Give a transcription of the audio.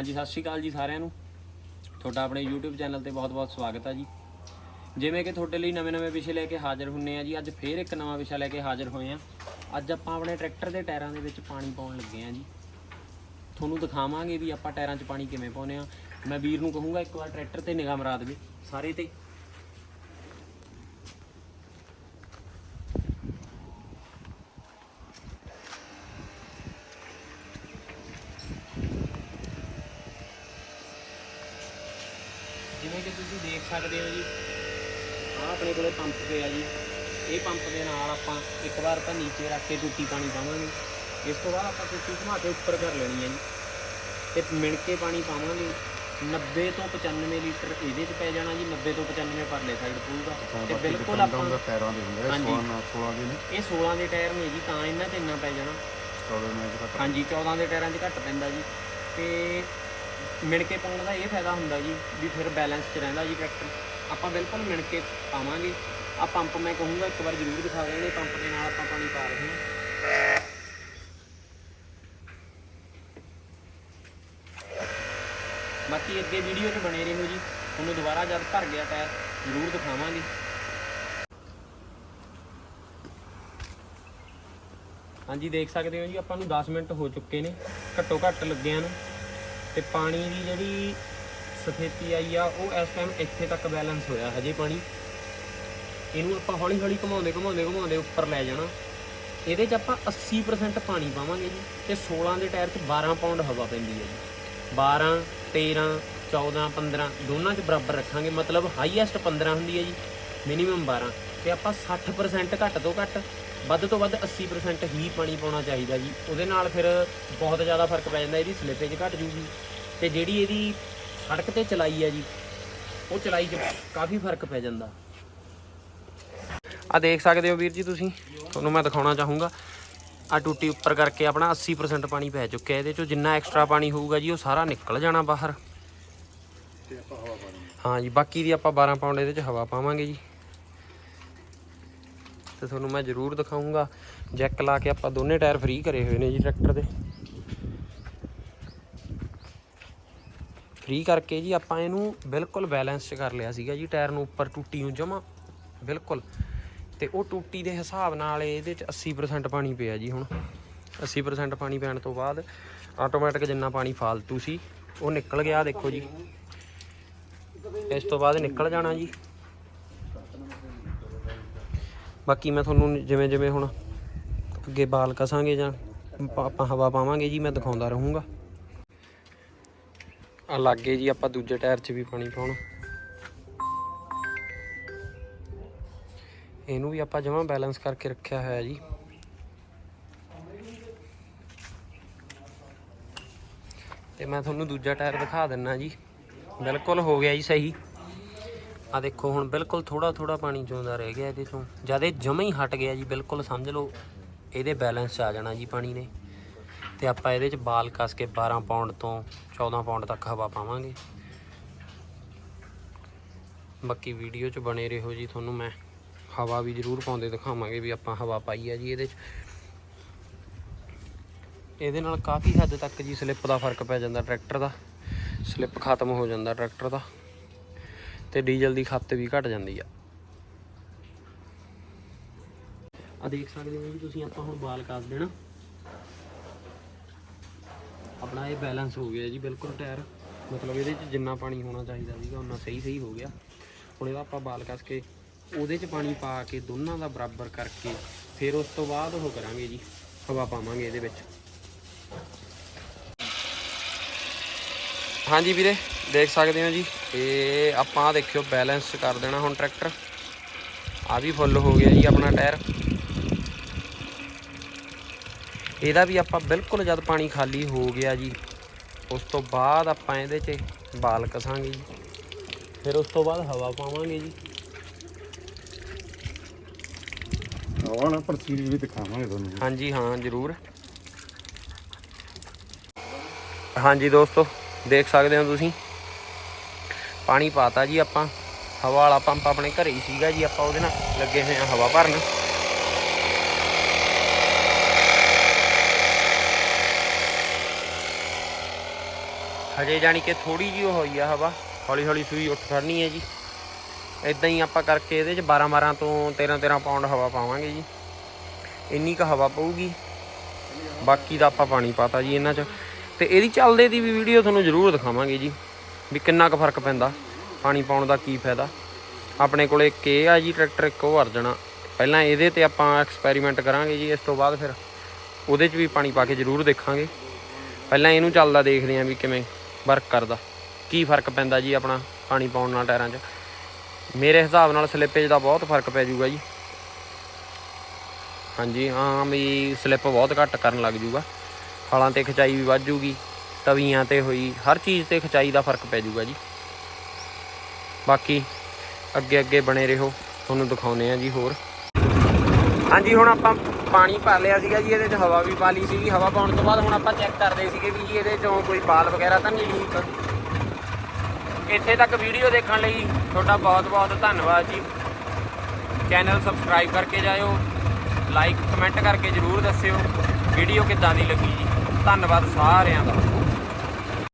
ਹਾਂਜੀ, ਸਤਿ ਸ਼੍ਰੀ ਅਕਾਲ ਜੀ ਸਾਰਿਆਂ ਨੂੰ। ਤੁਹਾਡਾ ਆਪਣੇ YouTube ਚੈਨਲ ਤੇ ਬਹੁਤ-ਬਹੁਤ ਸਵਾਗਤ ਹੈ ਜੀ। ਜਿਵੇਂ ਕਿ ਤੁਹਾਡੇ ਲਈ ਨਵੇਂ-ਨਵੇਂ ਵਿਸ਼ੇ ਲੈ ਕੇ ਹਾਜ਼ਰ ਹੁੰਨੇ ਆ ਜੀ, ਅੱਜ ਫੇਰ ਇੱਕ ਨਵਾਂ ਵਿਸ਼ਾ ਲੈ ਕੇ ਹਾਜ਼ਰ ਹੋਏ ਆ। ਅੱਜ ਆਪਾਂ ਆਪਣੇ ਟਰੈਕਟਰ ਦੇ ਟਾਇਰਾਂ ਦੇ ਵਿੱਚ ਪਾਣੀ ਪਾਉਣ ਲੱਗੇ ਆ ਜੀ। ਤੁਹਾਨੂੰ ਦਿਖਾਵਾਂਗੇ ਵੀ ਆਪਾਂ ਟਾਇਰਾਂ 'ਚ ਪਾਣੀ ਕਿਵੇਂ ਪਾਉਂਦੇ ਆ। ਮੈਂ ਵੀਰ ਨੂੰ ਕਹੂੰਗਾ ਇੱਕ ਵਾਰ ਟਰੈਕਟਰ ਤੇ ਨਿਗਾਹ ਮਰਾ ਦੇਵੇ, ਸਾਰੇ ਤੇ ਜਿਵੇਂ ਕਿ ਤੁਸੀਂ ਦੇਖ ਸਕਦੇ ਹੋ ਜੀ। ਆਹ ਆਪਣੇ ਕੋਲੇ ਪੰਪ ਪਿਆ ਜੀ। ਇਹ ਪੰਪ ਦੇ ਨਾਲ ਆਪਾਂ ਇੱਕ ਵਾਰ ਤਾਂ ਨੀਚੇ ਰੱਖ ਕੇ ਟੂਟੀ ਪਾਣੀ ਪਾਵਾਂਗੇ। ਇਸ ਤੋਂ ਬਾਅਦ ਆਪਾਂ ਟੂਟੀ ਘੁਮਾ ਕੇ ਉੱਪਰ ਕਰ ਲੈਣੀ ਹੈ ਜੀ। ਤੇ ਮਿਣ ਕੇ ਪਾਣੀ ਪਾਵਾਂਗੇ। 90 ਤੋਂ 95 ਲੀਟਰ ਇਹਦੇ 'ਚ ਪੈ ਜਾਣਾ ਜੀ। 90 ਤੋਂ 95 ਪਰਲੇ ਸਾਈਡ ਪਊਗਾ। ਤੇ ਬਿਲਕੁਲ ਆਪਾਂ ਟਾਇਰਾਂ ਦੇ ਹੁੰਦੇ ਆ। ਹਾਂਜੀ। 16 16 ਦੇ ਨੇ। ਇਹ 16 ਦੇ ਟਾਇਰ ਨੇ ਜੀ ਤਾਂ ਇਹਨਾਂ 'ਚ ਇੰਨਾ ਪੈ ਜਾਣਾ। 14 ਨੇ ਜਿਹੜਾ ਹਾਂਜੀ 14 ਦੇ ਟਾਇਰਾਂ 'ਚ ਘੱਟ ਪੈਂਦਾ ਜੀ। ਤੇ ਮਿਣ ਕੇ ਪਾਉਣ ਦਾ ਇਹ ਫਾਇਦਾ ਹੁੰਦਾ ਜੀ, ਵੀ ਫਿਰ ਬੈਲੈਂਸ 'ਚ ਰਹਿੰਦਾ ਜੀ ਟਰੈਕਟਰ ਆਪਾਂ ਬਿਲਕੁਲ ਮਿਣ ਕੇ ਪਾਵਾਂਗੇ। ਆ ਪੰਪ ਮੈਂ ਕਹੂੰਗਾ, ਇੱਕ ਵਾਰ ਜ਼ਰੂਰ ਦਿਖਾ ਦੇਣਾ ਇਹ ਪੰਪ ਦੇ ਨਾਲ ਆਪਾਂ ਪਾਣੀ ਪਾ ਰਹੇ ਹਾਂ। ਬਾਕੀ ਅੱਗੇ ਵੀਡੀਓ 'ਚ ਬਣੇ ਰਹੋ ਜੀ। ਤੁਹਾਨੂੰ ਦੁਬਾਰਾ ਜਦ ਭਰ ਗਿਆ ਟਾਇਰ ਜ਼ਰੂਰ ਦਿਖਾਵਾਂਗੇ। ਹਾਂਜੀ, ਦੇਖ ਸਕਦੇ ਹੋ ਜੀ, ਆਪਾਂ ਨੂੰ 10 ਮਿੰਟ ਹੋ ਚੁੱਕੇ ਨੇ। ਘੱਟੋ ਘੱਟ ਲੱਗਿਆਂ ਨੂੰ। ਤੇ ਪਾਣੀ ਦੀ ਜਿਹੜੀ ਸਫੇਤੀ ਆਈ ਆ, ਉਹ ਇਸ ਟਾਈਮ ਇੱਥੇ ਤੱਕ ਬੈਲੈਂਸ ਹੋਇਆ ਹਜੇ ਪਾਣੀ। ਇਹਨੂੰ ਆਪਾਂ ਹੌਲੀ ਹੌਲੀ ਘੁਮਾਉਂਦੇ ਘੁਮਾਉਂਦੇ ਘੁਮਾਉਂਦੇ ਉੱਪਰ ਲੈ ਜਾਣਾ। ਇਹਦੇ 'ਚ ਆਪਾਂ 80% ਪਾਣੀ ਪਾਵਾਂਗੇ ਜੀ ਤੇ 16 ਦੇ ਟਾਇਰ 'ਚ 12 ਪਾਉਂਡ ਹਵਾ ਪੈਂਦੀ ਹੈ ਜੀ। 12 13 14 15 ਦੋਨਾਂ 'ਚ ਬਰਾਬਰ ਰੱਖਾਂਗੇ। ਮਤਲਬ ਹਾਈਐਸਟ 15 ਹੁੰਦੀ ਹੈ ਜੀ ਮਿਨੀਮਮ 12 ਤੇ ਆਪਾਂ 60% ਘੱਟ ਤੋਂ ਘੱਟ ਵੱਧ ਤੋਂ ਵੱਧ 80% ਹੀ ਪਾਣੀ ਪਾਉਣਾ ਚਾਹੀਦਾ ਜੀ। ਉਹਦੇ ਨਾਲ ਫਿਰ ਬਹੁਤ ਜ਼ਿਆਦਾ ਫ਼ਰਕ ਪੈ ਜਾਂਦਾ ਇਹਦੀ ਸਲਿੱਪੇਜ ਘਟ ਜੂਗੀ। ਤੇ ਜਿਹੜੀ ਇਹਦੀ ਸੜਕ ਤੇ ਚਲਾਈ ਹੈ ਜੀ ਉਹ ਚਲਾਈ 'ਚ ਕਾਫੀ ਫ਼ਰਕ ਪੈ ਜਾਂਦਾ। ਆ ਦੇਖ ਸਕਦੇ ਹੋ ਵੀਰ ਜੀ ਤੁਸੀਂ ਤੁਹਾਨੂੰ ਮੈਂ ਦਿਖਾਉਣਾ ਚਾਹੂੰਗਾ। ਆ ਟੂਟੀ ਉੱਪਰ ਕਰਕੇ ਆਪਣਾ 80% ਪਾਣੀ ਪੈ ਚੁੱਕਿਆ ਇਹਦੇ ਚੋਂ ਜਿੰਨਾ ਐਕਸਟਰਾ ਪਾਣੀ ਹੋਊਗਾ ਜੀ ਉਹ ਸਾਰਾ ਨਿਕਲ ਜਾਣਾ ਬਾਹਰ। ਤੇ ਆਪਾਂ ਹਵਾ ਪਾਣੀ। ਹਾਂ ਜੀ ਬਾਕੀ ਦੀ ਆਪਾਂ 12 ਪਾਉਂਡ ਇਹਦੇ ਚ ਹਵਾ ਪਾਵਾਂਗੇ ਜੀ। ਤੇ ਤੁਹਾਨੂੰ ਮੈਂ ਜ਼ਰੂਰ ਦਿਖਾਊਂਗਾ ਜੈਕ ਲਾ ਕੇ ਆਪਾਂ ਦੋਨੇ ਟਾਇਰ ਫ੍ਰੀ ਕਰੇ ਹੋਏ ਨੇ ਜੀ ਟਰੈਕਟਰ ਦੇ। ਫ੍ਰੀ ਕਰਕੇ ਜੀ ਆਪਾਂ ਇਹਨੂੰ ਬਿਲਕੁਲ ਬੈਲੈਂਸ ਚ ਕਰ ਲਿਆ ਸੀਗਾ ਜੀ, ਟਾਇਰ ਨੂੰ ਉੱਪਰ ਟੂਟੀ ਨੂੰ ਜਮਾ, ਬਿਲਕੁਲ। ਤੇ ਉਹ ਟੂਟੀ ਦੇ ਹਿਸਾਬ ਨਾਲ ਇਹਦੇ ਚ 80% ਪਾਣੀ ਪਿਆ ਜੀ ਹੁਣ। 80% ਪਾਣੀ ਪੈਣ ਤੋਂ ਬਾਅਦ ਆਟੋਮੈਟਿਕ ਜਿੰਨਾ ਪਾਣੀ ਫਾਲਤੂ ਸੀ, ਉਹ ਨਿਕਲ ਗਿਆ, ਦੇਖੋ ਜੀ। ਇਸ ਤੋਂ ਬਾਅਦ ਨਿਕਲ ਜਾਣਾ ਜੀ। ਬਾਕੀ ਮੈਂ ਤੁਹਾਨੂੰ ਜਿਵੇਂ ਜਿਵੇਂ ਹੁਣ ਅੱਗੇ ਬਾਲ ਕਸਾਂਗੇ ਜਾਂ ਆਪਾਂ ਹਵਾ ਪਾਵਾਂਗੇ ਜੀ, ਮੈਂ ਦਿਖਾਉਂਦਾ ਰਹੂੰਗਾ। ਆ ਲੱਗੇ ਜੀ ਆਪਾਂ ਦੂਜੇ ਟਾਇਰ 'ਚ ਵੀ ਪਾਣੀ ਪਾਉਣ। ਇਹਨੂੰ ਵੀ ਆਪਾਂ ਜਮਾਂ ਬੈਲੈਂਸ ਕਰਕੇ ਰੱਖਿਆ ਹੋਇਆ ਜੀ। ਤੇ ਮੈਂ ਤੁਹਾਨੂੰ ਦੂਜਾ ਟਾਇਰ ਦਿਖਾ ਦਿੰਨਾ ਜੀ। ਬਿਲਕੁਲ ਹੋ ਗਿਆ ਜੀ ਸਹੀ। ਆ ਦੇਖੋ, ਹੁਣ ਬਿਲਕੁਲ ਥੋੜਾ ਥੋੜਾ ਪਾਣੀ ਚੋਂਦਾ ਰਹਿ ਗਿਆ ਇਹਦੇ ਚੋਂ। ਜਦ ਇਹ ਜਮਾ ਹੀ ਹਟ ਗਿਆ ਜੀ, ਬਿਲਕੁਲ ਸਮਝ ਲਓ, ਇਹਦੇ ਬੈਲੈਂਸ 'ਚ ਆ ਜਾਣਾ ਜੀ ਪਾਣੀ ਨੇ। ਤੇ ਆਪਾਂ ਇਹਦੇ 'ਚ ਬਾਲ ਕੱਸ ਕੇ 12 ਪਾਉਂਡ ਤੋਂ 14 ਪਾਉਂਡ ਤੱਕ ਹਵਾ ਪਾਵਾਂਗੇ। ਬਾਕੀ ਵੀਡੀਓ 'ਚ ਬਣੇ ਰਹੋ ਜੀ ਤੁਹਾਨੂੰ ਮੈਂ। ਹਵਾ ਵੀ ਜ਼ਰੂਰ ਪਾਉਂਦੇ ਦਿਖਾਵਾਂਗੇ ਵੀ ਆਪਾਂ ਹਵਾ ਪਾਈ ਆ ਜੀ ਇਹਦੇ 'ਚ। ਇਹਦੇ ਨਾਲ ਕਾਫੀ ਹੱਦ ਤੱਕ ਜੀ ਸਲਿੱਪ ਦਾ ਫ਼ਰਕ ਪੈ ਜਾਂਦਾ ਟਰੈਕਟਰ ਦਾ। ਸਲਿੱਪ ਖਤਮ ਹੋ ਜਾਂਦਾ ਟਰੈਕਟਰ ਦਾ। ਤੇ ਡੀਜ਼ਲ ਦੀ ਖਪਤ ਵੀ ਘਟ ਜਾਂਦੀ ਆ। ਆ ਦੇਖ ਸਕਦੇ ਹੋ ਵੀ ਤੁਸੀਂ ਆਪਾਂ ਹੁਣ ਬਾਲ ਕੱਸ ਦੇਣਾ। ਆਪਣਾ ਇਹ ਬੈਲੈਂਸ ਹੋ ਗਿਆ ਜੀ, ਬਿਲਕੁਲ ਟਾਇਰ। ਮਤਲਬ ਇਹਦੇ 'ਚ ਜਿੰਨਾ ਪਾਣੀ ਹੋਣਾ ਚਾਹੀਦਾ ਸੀਗਾ ਉਹਨਾਂ ਸਹੀ ਸਹੀ ਹੋ ਗਿਆ। ਹੁਣ ਇਹਦਾ ਆਪਾਂ ਬਾਲ ਕੱਸ ਕੇ ਉਹਦੇ 'ਚ ਪਾਣੀ ਪਾ ਕੇ ਦੋਨਾਂ ਦਾ ਬਰਾਬਰ ਕਰਕੇ ਫਿਰ ਉਸ ਤੋਂ ਬਾਅਦ ਉਹ ਕਰਾਂਗੇ ਜੀ, ਹਵਾ ਪਾਵਾਂਗੇ ਇਹਦੇ ਵਿੱਚ। ਹਾਂਜੀ ਵੀਰੇ ਦੇਖ ਸਕਦੇ ਹੋ ਜੀ। ਇਹ ਆਪਾਂ ਦੇਖਿਓ ਬੈਲੈਂਸ ਕਰ ਦੇਣਾ ਹੁਣ ਟਰੈਕਟਰ ਆ ਵੀ ਫੁੱਲ ਹੋ ਗਿਆ ਜੀ ਆਪਣਾ ਟਾਇਰ ਇਹਦਾ ਵੀ ਆਪਾਂ ਬਿਲਕੁਲ ਜਦ ਪਾਣੀ ਖਾਲੀ ਹੋ ਗਿਆ ਜੀ ਉਸ ਤੋਂ ਬਾਅਦ ਆਪਾਂ ਇਹਦੇ 'ਚ ਬਾਲ ਕਸਾਂਗੇ ਜੀ। ਫਿਰ ਉਸ ਤੋਂ ਬਾਅਦ ਹਵਾ ਪਾਵਾਂਗੇ ਜੀ। ਨਾਲ ਪ੍ਰਸੀਜ ਵੀ ਦਿਖਾਵਾਂਗੇ ਤੁਹਾਨੂੰ। ਹਾਂਜੀ ਹਾਂ ਜ਼ਰੂਰ। ਹਾਂਜੀ ਦੋਸਤੋ ਦੇਖ ਸਕਦੇ ਹੋ ਤੁਸੀਂ। ਪਾਣੀ ਪਾਤਾ ਜੀ ਆਪਾਂ। ਹਵਾ ਵਾਲਾ ਪੰਪ ਆਪਣੇ ਘਰੇ ਹੀ ਸੀਗਾ ਜੀ, ਆਪਾਂ ਉਹਦੇ ਨਾਲ ਲੱਗੇ ਹੋਏ ਆ ਹਵਾ ਭਰਨ। ਹਜੇ ਜਾਣੀ ਕਿ ਥੋੜੀ ਜਿਹੀ ਹੋਈ ਆ ਹਵਾ। ਹੌਲੀ ਹੌਲੀ ਸੂਈ ਉੱਠ ਖੜਨੀ ਹੈ ਜੀ। ਇਦਾਂ ਹੀ ਆਪਾਂ ਕਰਕੇ ਇਹਦੇ ਚ 12 12 ਤੋਂ 13 13 ਪਾਉਂਡ ਹਵਾ ਪਾਵਾਂਗੇ ਜੀ। ਇੰਨੀ ਕ ਹਵਾ ਪਊਗੀ। ਬਾਕੀ ਦਾ ਆਪਾਂ ਪਾਣੀ ਪਾਤਾ ਜੀ ਇਹਨਾਂ ਚ। ਤੇ ਇਹਦੀ ਚੱਲਦੇ ਦੀ ਵੀ ਵੀਡੀਓ ਤੁਹਾਨੂੰ ਜ਼ਰੂਰ ਦਿਖਾਵਾਂਗੇ ਜੀ, ਵੀ ਕਿੰਨਾ ਕੁ ਫ਼ਰਕ ਪੈਂਦਾ, ਪਾਣੀ ਪਾਉਣ ਦਾ ਕੀ ਫਾਇਦਾ। ਆਪਣੇ ਕੋਲੇ ਇੱਕ ਇਹ ਆ ਜੀ, ਟਰੈਕਟਰ, ਇੱਕ ਉਹ ਅਰਜਣਾ ਪਹਿਲਾਂ ਇਹਦੇ ਤੇ ਆਪਾਂ ਐਕਸਪੈਰੀਮੈਂਟ ਕਰਾਂਗੇ ਜੀ, ਇਸ ਤੋਂ ਬਾਅਦ ਫਿਰ ਉਹਦੇ 'ਚ ਵੀ ਪਾਣੀ ਪਾ ਕੇ ਜ਼ਰੂਰ ਦੇਖਾਂਗੇ। ਪਹਿਲਾਂ ਇਹਨੂੰ ਚੱਲਦਾ ਦੇਖਦੇ ਆਂ ਵੀ ਕਿਵੇਂ ਵਰਕ ਕਰਦਾ, ਕੀ ਫ਼ਰਕ ਪੈਂਦਾ ਜੀ ਆਪਣਾ ਪਾਣੀ ਪਾਉਣ ਨਾਲ ਟਾਇਰਾਂ 'ਚ। ਮੇਰੇ ਹਿਸਾਬ ਨਾਲ ਸਲਿੱਪੇਜ ਦਾ ਬਹੁਤ ਫ਼ਰਕ ਪੈ ਜਾਊਗਾ ਜੀ। ਹਾਂਜੀ, ਹਾਂ ਵੀ ਸਲਿੱਪ ਬਹੁਤ ਘੱਟ ਕਰਨ ਲੱਗ ਜਾਊਗਾ। ਫਲਾਂ ਤੇ ਖਚਾਈ ਵੀ ਵੱਧ ਜੂਗੀ, ਤਵੀਆਂ ਤੇ ਹੋਈ, ਹਰ ਚੀਜ਼ ਤੇ ਖਚਾਈ ਦਾ ਫ਼ਰਕ ਪੈ ਜੂਗਾ ਜੀ। ਬਾਕੀ ਅੱਗੇ ਅੱਗੇ ਬਣੇ ਰਹੋ, ਤੁਹਾਨੂੰ ਦਿਖਾਉਨੇ ਆ ਜੀ ਹੋਰ। ਹਾਂਜੀ, ਹੁਣ ਆਪਾਂ ਪਾਣੀ ਭਰ ਲਿਆ ਸੀਗਾ ਜੀ, ਇਹਦੇ 'ਚ ਹਵਾ ਵੀ ਪਾ ਲਈ ਸੀਗੀ। ਹਵਾ ਪਾਉਣ ਤੋਂ ਬਾਅਦ ਹੁਣ ਆਪਾਂ ਚੈੱਕ ਕਰਦੇ ਸੀਗੇ ਵੀ ਜੀ ਇਹਦੇ 'ਚੋਂ ਕੋਈ ਬਾਲ ਵਗੈਰਾ ਤਾਂ ਨਹੀਂ ਲੀਕ। ਇੱਥੇ ਤੱਕ ਵੀਡੀਓ ਦੇਖਣ ਲਈ ਤੁਹਾਡਾ ਬਹੁਤ ਬਹੁਤ ਧੰਨਵਾਦ ਜੀ। ਚੈਨਲ ਸਬਸਕ੍ਰਾਈਬ ਕਰਕੇ ਜਾਇਓ ਲਾਈਕ ਕਮੈਂਟ ਕਰਕੇ ਜਰੂਰ ਦੱਸਿਓ, ਵੀਡੀਓ ਕਿੱਦਾਂ ਦੀ ਲੱਗੀ ਜੀ। ਧੰਨਵਾਦ ਸਾਰਿਆਂ ਦਾ।